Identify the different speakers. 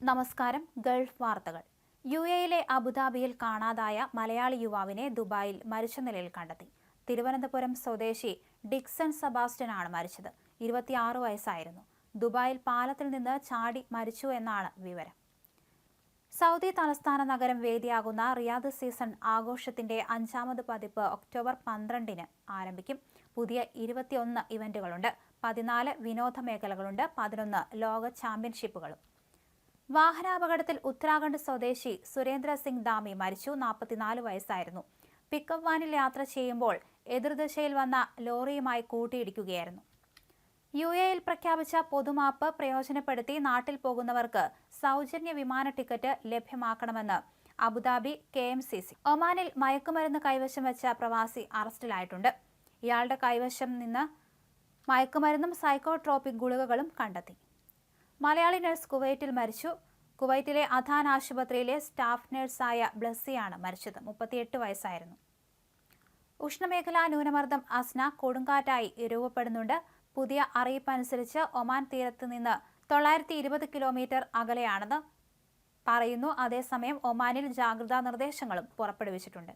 Speaker 1: നമസ്കാരം ഗൾഫ് വാർത്തകൾ. യു എയിലെ അബുദാബിയിൽ കാണാതായ മലയാളി യുവാവിനെ ദുബായിൽ മരിച്ച നിലയിൽ കണ്ടെത്തി. തിരുവനന്തപുരം സ്വദേശി ഡിക്സൺ സെബാസ്റ്റ്യൻ ആണ് മരിച്ചത്. ഇരുപത്തിയാറ് വയസ്സായിരുന്നു. ദുബായിൽ പാലത്തിൽ നിന്ന് ചാടി മരിച്ചു എന്നാണ് വിവരം. സൗദി തലസ്ഥാന നഗരം വേദിയാകുന്ന റിയാദ് സീസൺ ആഘോഷത്തിന്റെ അഞ്ചാമത് പതിപ്പ് ഒക്ടോബർ പന്ത്രണ്ടിന് ആരംഭിക്കും. പുതിയ ഇരുപത്തിയൊന്ന് ഇവന്റുകളുണ്ട്. പതിനാല് വിനോദ മേഖലകളുണ്ട്. പതിനൊന്ന് ലോക ചാമ്പ്യൻഷിപ്പുകളും. വാഹനാപകടത്തിൽ ഉത്തരാഖണ്ഡ് സ്വദേശി സുരേന്ദ്ര സിംഗ് ദാമി മരിച്ചു നാൽപ്പത്തിനാല് വയസ്സായിരുന്നു. പിക്കപ്പ് വാനിൽ യാത്ര ചെയ്യുമ്പോൾ എതിർദിശയിൽ വന്ന ലോറിയുമായി കൂട്ടിയിടിക്കുകയായിരുന്നു. യു എയിൽ പ്രഖ്യാപിച്ച പൊതുമാപ്പ് പ്രയോജനപ്പെടുത്തി നാട്ടിൽ പോകുന്നവർക്ക് സൗജന്യ വിമാന ടിക്കറ്റ് ലഭ്യമാക്കണമെന്ന് Abu Dhabi K M C C ഒമാനിൽ മയക്കുമരുന്ന് കൈവശം വെച്ച പ്രവാസി അറസ്റ്റിലായിട്ടുണ്ട്. ഇയാളുടെ കൈവശം നിന്ന് മയക്കുമരുന്നും സൈക്കോട്രോപിക് ഗുളികകളും കണ്ടെത്തി. മലയാളി നഴ്സ് കുവൈറ്റിൽ മരിച്ചു. കുവൈറ്റിലെ അധാൻ ആശുപത്രിയിലെ സ്റ്റാഫ് നഴ്സായ ബ്ലസ്സിയാണ് മരിച്ചത്. മുപ്പത്തിയെട്ട് വയസ്സായിരുന്നു. ഉഷ്ണമേഖലാ ന്യൂനമർദ്ദം അസ്ന കൊടുങ്കാറ്റായി രൂപപ്പെടുന്നുണ്ട്. പുതിയ അറിയിപ്പ് അനുസരിച്ച് ഒമാൻ തീരത്ത് നിന്ന് തൊള്ളായിരത്തി ഇരുപത് കിലോമീറ്റർ അകലെയാണെന്ന് പറയുന്നു. അതേസമയം ഒമാനിൽ ജാഗ്രതാ നിർദ്ദേശങ്ങളും പുറപ്പെടുവിച്ചിട്ടുണ്ട്.